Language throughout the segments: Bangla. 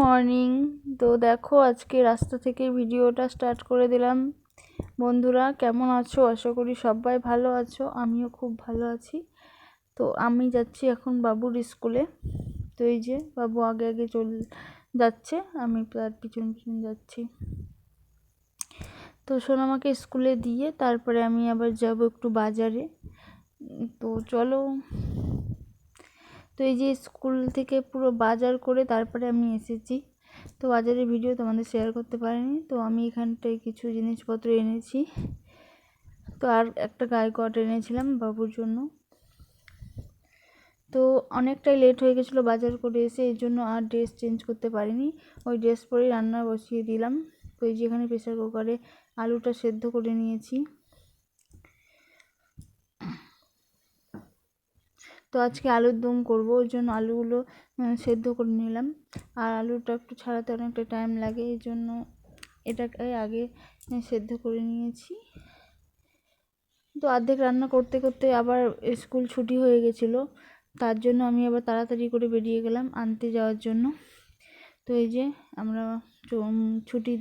মর্নিং। তো দেখো, আজকে রাস্তা থেকে ভিডিওটা স্টার্ট করে দিলাম। বন্ধুরা, কেমন আছো? আশা করি সবাই ভালো আছো, আমিও খুব ভালো আছি। তো আমি যাচ্ছি এখন বাবুর স্কুলে। তো এই যে, বাবু আগে আগে চল যাচ্ছে, আমি তার পিছন পিছন যাচ্ছি। তো সোনামাকে স্কুলে দিয়ে তারপরে আমি আবার যাব একটু বাজারে। তো চলো। তো এই যে স্কুল থেকে পুরো বাজার করে তারপরে আমি এসেছি। তো বাজারের ভিডিও তোমাদের শেয়ার করতে পারিনি। তো আমি এখানটায় কিছু জিনিসপত্র এনেছি। তো আর একটা গায়ে কট এনেছিলাম বাবুর জন্য। তো অনেকটাই লেট হয়ে গেছিল বাজার করে এসে এই জন্য আর ড্রেস চেঞ্জ করতে পারিনি। ওই ড্রেস পরেই রান্না বসিয়ে দিলাম। তো এই যেখানে প্রেশার কুকারে আলুটা সেদ্ধ করে নিয়েছি। তো আজকে আলুর দম করব, ওই জন্য আলুগুলো সেদ্ধ করে নিলাম। আর আলুটা একটু ছাড়াতে অনেকটা টাইম লাগে, এই জন্য এটাকে আগে সেদ্ধ করে নিয়েছি। তো অর্ধেক রান্না করতে করতে আবার স্কুল ছুটি হয়ে গেছিল, তার জন্য আমি আবার তাড়াতাড়ি করে বেরিয়ে গেলাম আনতে যাওয়ার জন্য। তো এই যে আমরা ছুটি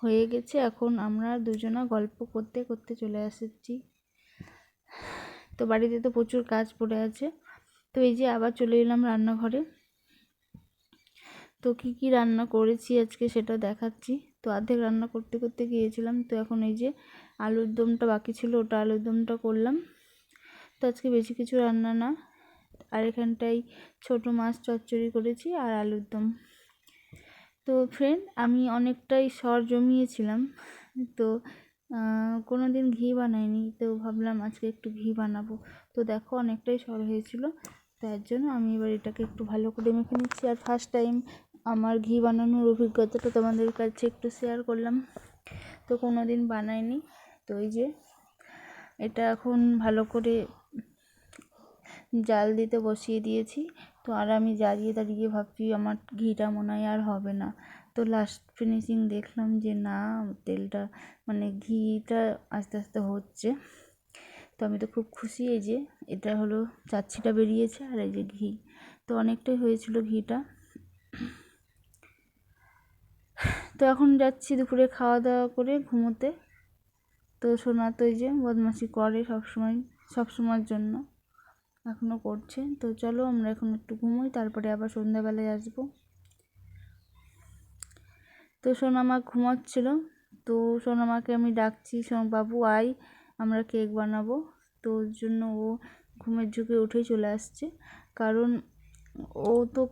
হয়ে গেছে, এখন আমরা দুজনা গল্প করতে করতে চলে এসেছি। তো বাড়িতে তো প্রচুর কাজ পড়ে আছে। তো এই যে আবার চলে এলাম রান্নাঘরে। তো কি কি রান্না করেছি আজকে সেটা দেখাচ্ছি। তো অর্ধেক রান্না করতে করতে গিয়েছিলাম। তো এখন এই যে আলুর দমটা বাকি ছিল, ওটা আলুর দমটা করলাম। তো আজকে বেশি কিছু রান্না না। আর এখানটাই ছোট মাছ চচ্চড়ি করেছি আর আলুর দম। তো ফ্রেন্ড আমি অনেকটাই সর জমিয়েছিলাম। তো কোনো দিন ঘি বানাইনি, তো ভাবলাম আজকে একটু ঘি বানাবো। তো দেখো অনেকটাই সর হয়েছিল, তার জন্য আমি এবার এটাকে একটু ভালো করে মেখে নিচ্ছি। আর ফার্স্ট টাইম আমার ঘি বানানোর অভিজ্ঞতাটা তোমাদের কাছে একটু শেয়ার করলাম। তো কোনো দিন বানাইনি, তো এই যে এটা এখন ভালো করে জাল দিতে বসিয়ে দিয়েছি। তো আর আমি দাঁড়িয়ে দাঁড়িয়ে ভাবছি আমার ঘিটা মনে হয় আর হবে না। তো লাস্ট ফিনিশিং দেখলাম যে না, তেলটা মানে ঘিটা আস্তে আস্তে হচ্ছে। তো আমি তো খুব খুশি এই যে এটা হলো চাচ্ছিটা বেরিয়েছে আর এই যে ঘি। তো অনেকটাই হয়েছিল ঘিটা। তো এখন যাচ্ছি দুপুরে খাওয়া দাওয়া করে ঘুমোতে। তো সোনা তো এই যে বদমাসি করে সবসময়, সবসময়ের জন্য। এখনও করছে। তো চলো আমরা এখন একটু ঘুমোই, তারপরে আবার সন্ধ্যাবেলায় আসব। তো সোনামা ঘুমাচ্ছিল। তো সোনামাকে আমি ডাকছি বাবু আয় আমরা কেক বানাবো। তো ওর জন্য ও ঘুমের ঝুঁকে উঠেই চলে আসছে। কারণ ও তো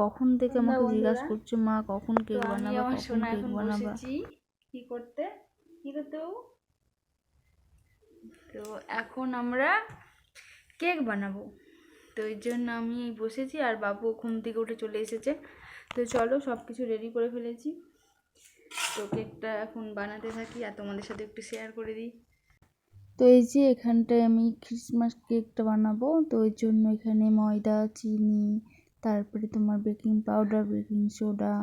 কখন থেকে আমাকে জিজ্ঞাসা করছে মা কখন কেক বানাবা কখন কেক বানাবা? কি করতে? কি করতে তো এখন আমরা কেক বানাবো। তো এই জন্য আমি বসেছি আর বাবু ঘুম থেকে উঠে চলে এসেছে। তো চলো সব কিছু রেডি করে ফেলেছি। তো কেকটা এখন বানাতে থাকি আর তোমাদের সাথে একটু শেয়ার করে দিই। তো এই যে এখানটায় আমি ক্রিসমাস কেকটা বানাবো। তো ওই জন্য এখানে ময়দা, চিনি, তারপরে তোমার বেকিং পাউডার বেকিং সোডা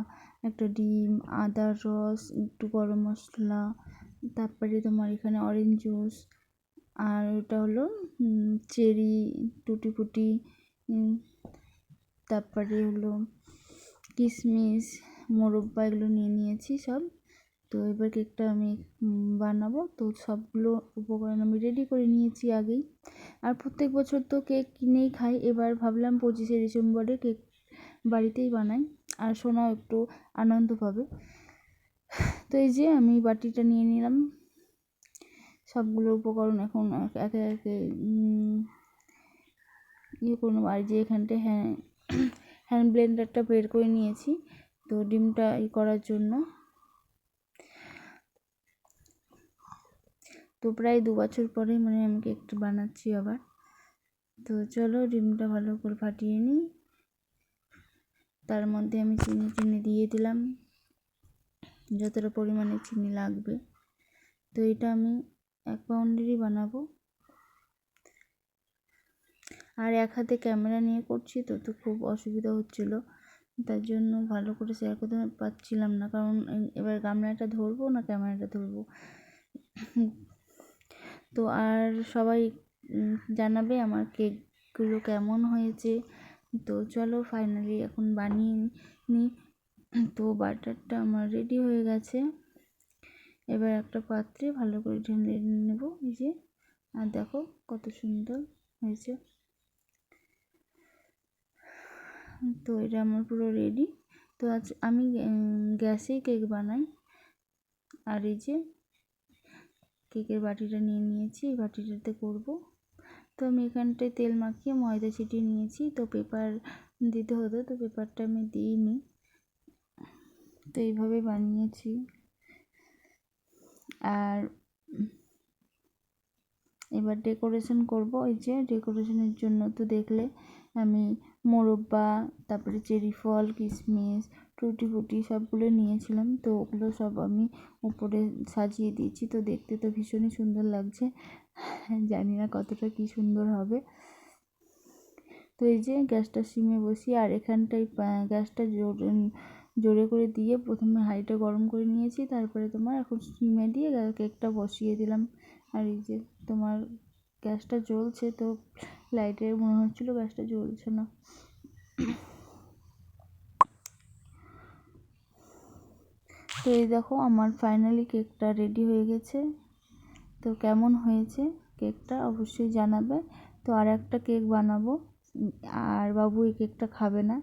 একটা ডিম আদার রস, একটু গরম মশলা, তারপরে তোমার এখানে অরেঞ্জ জুস আর ওটা হলো চেরি টুটি ফুটি তারপরে হলো কিশমিশ মোরব্বা এগুলো নিয়ে নিয়েছি সব। তো এবার কেকটা আমি বানাবো। তো সবগুলো উপকরণ আমি রেডি করে নিয়েছি আগেই। আর প্রত্যেক বছর তো কেক কিনেই খাই। এবার ভাবলাম পঁচিশে ডিসেম্বরে কেক বাড়িতেই বানাই। আর সোনাও একটু আনন্দ পাবে। তো এই যে আমি বাটিটা নিয়ে নিলাম। সবগুলো উপকরণ এখন একে একে ইয়ে করলাম। আর যে এখানটায় হ্যাঁ হ্যান্ড ব্লেন্ডারটা বের করে নিয়েছি। তো ডিমটা ই করার জন্য। তো প্রায় দু বছর পরে মানে আমি কেকটা বানাচ্ছি আবার। তো চলো ডিমটা ভালো করে ফাটিয়ে নিই। তার মধ্যে আমি চিনি চিনি দিয়ে দিলাম। যতটা পরিমাণে চিনি লাগবে। তো এটা আমি এক পাউন্ডেরই বানাবো। আর এক হাতে ক্যামেরা নিয়ে করছি তো তো খুব অসুবিধা হচ্ছিল। তার জন্য ভালো করে শেয়ার করতে পারছিলাম না। কারণ এবার গামলাটা ধরবো না ক্যামেরাটা ধরবো? তো আর সবাই জানাবে আমার কেকগুলো কেমন হয়েছে। তো চলো ফাইনালি এখন বানিয়ে নিই তো বাটারটা আমার রেডি হয়ে গেছে। এবার একটা পাত্রে ভালো করে ঢেলে নেব। এই যে, আর দেখো কত সুন্দর হয়েছে। তো এটা আমার পুরো রেডি তো আজ আমি গ্যাসেই কেক বানাই। আর এই যে কেকের বাটিটা নিয়ে নিয়েছি, এই বাটিটাতে করব। তো আমি এখানটায় তেল মাখিয়ে ময়দা ছিটিয়ে নিয়েছি। তো পেপার দিতে হতো, তো পেপারটা আমি দিইনি। তো এইভাবে বানিয়েছি। আর এবার ডেকোরেশন করব। এই যে ডেকোরেশনের জন্য তো দেখলে আমি মোরব্বা, তারপরে চেরি ফল কিশমিশ টুটি ফুটি সবগুলো নিয়েছিলাম। তো ওগুলো সব আমি উপরে সাজিয়ে দিয়েছি। তো দেখতে তো ভীষণই সুন্দর লাগছে। জানি না কতটা কি সুন্দর হবে। তো এই যে গ্যাসটা সিমে বসিয়ে, আর এখানটায় গ্যাসটা জোরে জোরে করে দিয়ে প্রথমে হাঁড়িটা গরম করে নিয়েছি। তারপরে তোমার এখন সিমে দিয়ে কেকটা বসিয়ে দিলাম। আর এই যে তোমার গ্যাসটা জ্বলছে, তো লাইটের মনে হচ্ছিল গ্যাসটা জ্বলছে না। তো এই দেখো, আমার ফাইনালি কেকটা রেডি হয়ে গেছে। তো কেমন হয়েছে কেকটা অবশ্যই জানাবে। তো আর একটা কেক বানাবো। আর বাবু এই কেকটা খাবে না।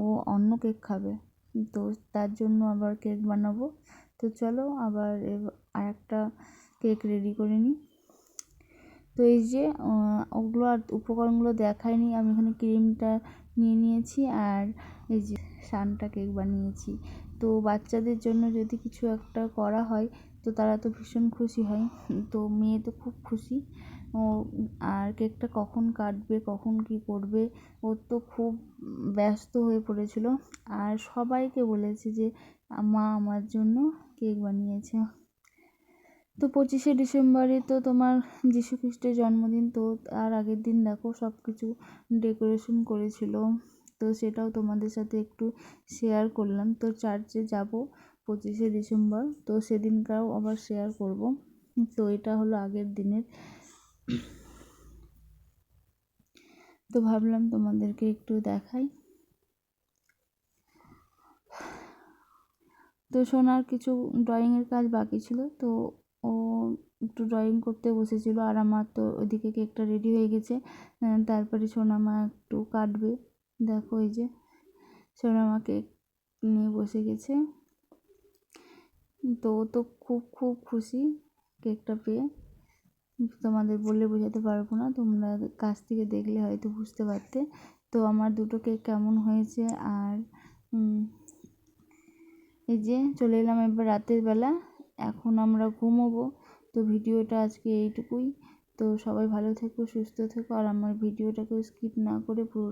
ও অন্য কেক খাবে। তো তার জন্য আবার কেক বানাবো। তো চলো আবার আর একটা কেক রেডি করে নিই। তো এই যে ওগুলো আর উপকরণগুলো দেখায়নি আমি এখানে ক্রিমটা নিয়ে নিয়েছি আর এই যে সানটা কেক বানিয়েছি। তো বাচ্চাদের জন্য যদি কিছু একটা করা হয়, তো তারা তো ভীষণ খুশি হয়। তো মেয়ে তো খুব খুশি। ও, আর কেকটা কখন কাটবে, কখন কি করবে, ও তো খুব ব্যস্ত হয়ে পড়েছিল। আর সবাইকে বলেছে যে, মা আমার জন্য কেক বানিয়েছে। তো পঁচিশে ডিসেম্বরে তো তোমার যীশু খ্রিস্টের জন্মদিন, তো তার আগের দিন দেখো সব কিছু ডেকোরেশন করেছিল। তো সেটাও তোমাদের সাথে একটু শেয়ার করলাম। তো চার্চে যাব পঁচিশে ডিসেম্বর, তো সেদিনকাও আবার শেয়ার করব। তো এটা হলো আগের দিনের। তো ভাবলাম তোমাদেরকে একটু দেখাই। তো সোনার কিছু ড্রয়িংয়ের কাজ বাকি ছিল, তো ও একটু ড্রয়িং করতে বসেছিল আর আমার তো ওইদিকে কেকটা রেডি হয়ে গেছে। তারপরে সোনামা একটু কাটবে। দেখো এই যে, সোনামা কেক নিয়ে বসে গেছে। তো ও তো খুব খুব খুশি কেকটা পেয়ে। তোমাদের বলে বোঝাতে পারব না, তোমরা কাছ থেকে দেখলে হয়তো বুঝতে পারতে। তো আমার দুটো কেক কেমন হয়েছে আর এই যে চলে এলাম এবার রাতের বেলা। এখন আমরা ঘুমোবো। তো ভিডিওটা আজকে এইটুকুই। তো সবাই ভালো থেকো, সুস্থ থেকো। আর আমার ভিডিওটাকেও স্কিপ না করে পুরো